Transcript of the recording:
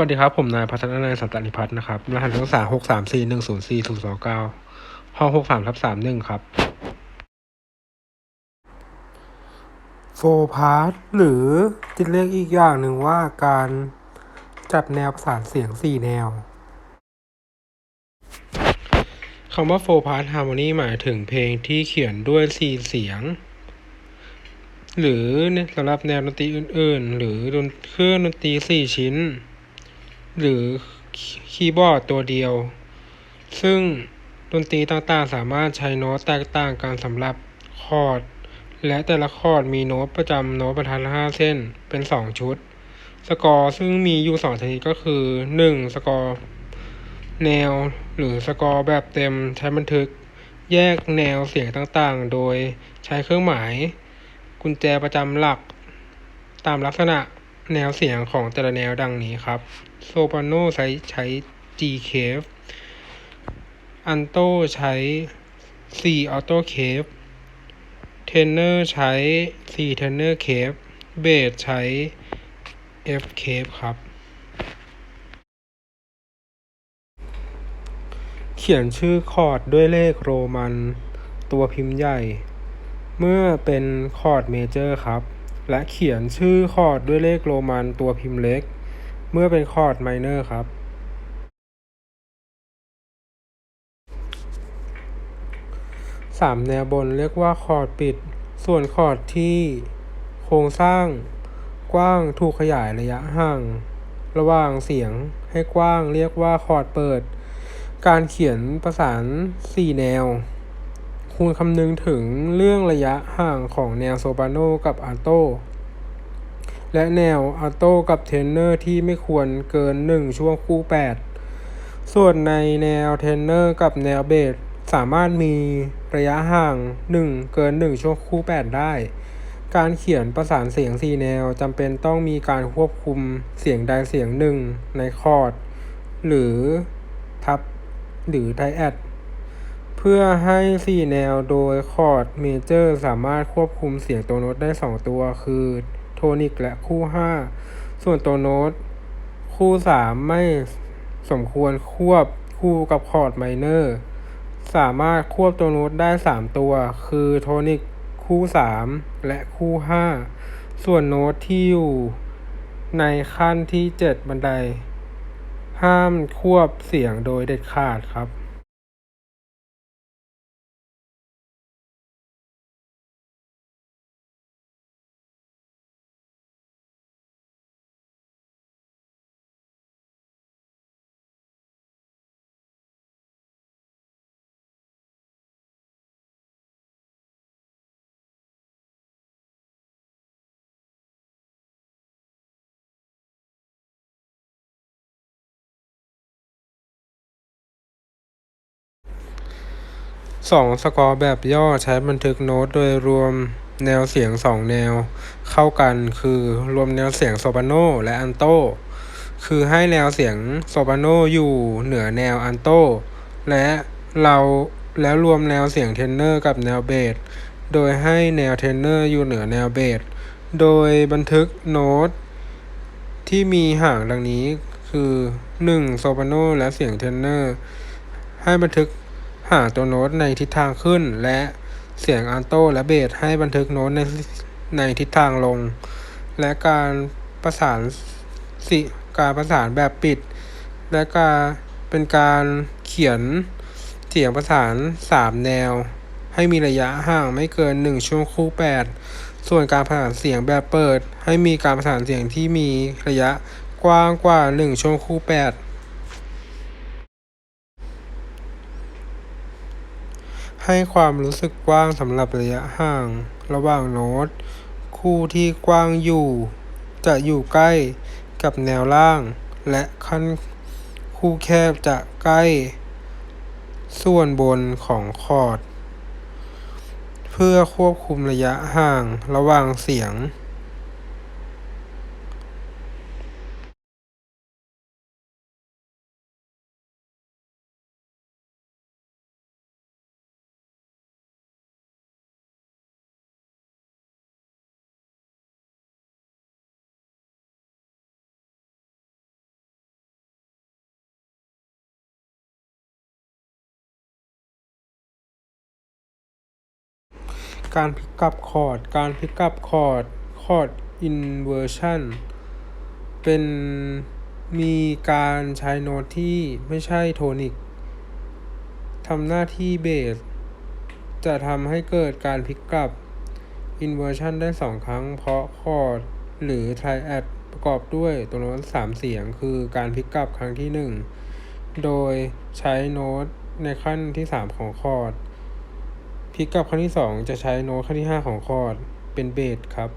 วัสดีครับ ผมนายพัฒนานายสันตนิพัฒน์นะครับ รหัสนักศึกษาหกสามสี่หนึ่งศูนย์สี่ถูกสองเก้าห้องหกสามทับสามหนึ่งครับโฟพาร์ทหรือที่เรียกอีกอย่างหนึ่งว่าการจัดแนวประสานเสียงสี่แนวคำว่าโฟพาร์ทฮาร์โมนีหมายถึงเพลงที่เขียนด้วยสี่เสียงหรือสำหรับแนวดนตรีอื่น ๆ หรือเครื่องดนตรีสี่ชิ้น หรือคีย์บอร์ดตัวเดียว ซึ่งดนตรีต่างๆ สามารถใช้โน้ตแตกต่างกันสำหรับคอร์ด และแต่ละคอร์ดมีโน้ตประจำโน้ตบรรทัดละห้าเส้นเป็นสองชุด สกอร์ซึ่งมีอยู่สองชนิดก็คือหนึ่งสกอร์แนว หรือสกอร์แบบเต็มใช้บันทึก แยกแนวเสียงต่างๆ โดยใช้เครื่องหมาย กุญแจประจำหลัก ตามลักษณะแนวเสียงของแต่ละแนวดังนี้ครับ โซปราโนใช้ใช้ G cave อันโตใช้ C auto cave เทนเนอร์ใช้ C tenor cave เบสใช้ F cave ครับ เขียนชื่อคอร์ดด้วยเลขโรมันตัวพิมพ์ใหญ่ เมื่อเป็นคอร์ดเมเจอร์ครับ และเขียนชื่อคอร์ดด้วยเลขโรมันตัวพิมพ์เล็ก เมื่อเป็นคอร์ดไมเนอร์ครับ สามแนวบนเรียกว่าคอร์ดปิด ส่วนคอร์ดที่โครงสร้างกว้างถูกขยายระยะห่าง ระหว่างเสียงให้กว้างเรียกว่าคอร์ดเปิด การเขียนประสานสี่แนวควรคำนึงถึงเรื่องระยะห่างของแนวโซปราโนกับอัลโต และแนวอัลโต้กับเทนเนอร์ที่ไม่ควรเกินหนึ่งช่วงคู่แปดส่วนในแนวเทนเนอร์กับแนวเบสสามารถมีระยะห่าง 1 เกิน 1 ช่วงคู่ 8 ได้ การเขียนประสานเสียง 4 แนวจำเป็นต้องมีการควบคุมเสียงใดเสียงหนึ่งในคอร์ด หรือทับหรือไทแอดเพื่อให้ 4 แนวโดยคอร์ดเมเจอร์สามารถควบคุมเสียงตัวโน้ตได้ 2 ตัวคือ โทนิกและคู่5ส่วนตัวโน้ต คู่3ไม่สมควรควบคู่กับคอร์ดไมเนอร์สามารถควบตัวโน้ตได้3ตัว คือโทนิกคู่3และคู่5ส่วนโน้ตที่อยู่ในขั้นที่7บันได ห้ามควบเสียงโดยเด็ดขาดครับ สองสกอร์แบบย่อใช้บันทึกโน้ตโดยรวมแนวเสียงสองแนว เข้ากันคือรวมแนวเสียงโซปราโนและอัลโต คือให้แนวเสียงโซปราโนอยู่เหนือแนวอัลโต และเราแล้วรวมแนวเสียงเทนเนอร์กับแนวเบสโดยให้แนวเทนเนอร์อยู่เหนือแนวเบสโดยบันทึกโน้ตที่มีห่างดังนี้คือ 1. โซปราโนและเสียงเทนเนอร์ให้บันทึก หาตัวโน้ตในทิศทางขึ้น และเสียงอัลโตและเบสให้บันทึกโน้ตในในทิศทางลง และการประสานสิการประสานแบบปิด และการเป็นการเขียนเสียงประสาน 3 แนว ให้มีระยะห่างไม่เกิน 1 ช่วงคู่ 8 ส่วนการประสานเสียงแบบเปิด ให้มีการประสานเสียงที่มีระยะกว้างกว่า 1 ช่วงคู่ 8 ให้ความรู้สึกกว้างสำหรับระยะห่าง ระหว่างโน้ต คู่ที่กว้างอยู่ จะอยู่ใกล้กับแนวล่าง และขั้นคู่แคบจะใกล้ ส่วนบนของคอร์ด เพื่อควบคุมระยะห่างระหว่างเสียง การพลิกกลับคอร์ด การพลิกกลับคอร์ด คอร์ด inversion เป็นมีการใช้โน้ตที่ไม่ใช่โทนิกทำหน้าที่เบส จะทำให้เกิดการพลิกกลับ inversion ได้สองครั้ง เพราะคอร์ดหรือ triad ประกอบด้วยตัวโน้ตสามเสียงคือการพลิกกลับครั้งที่หนึ่งโดยใช้โน้ตในขั้นที่สามของคอร์ด พลิกกลับครั้งที่สองจะใช้โน้ตครั้งที่ห้าของคอร์ดเป็นเบสครับ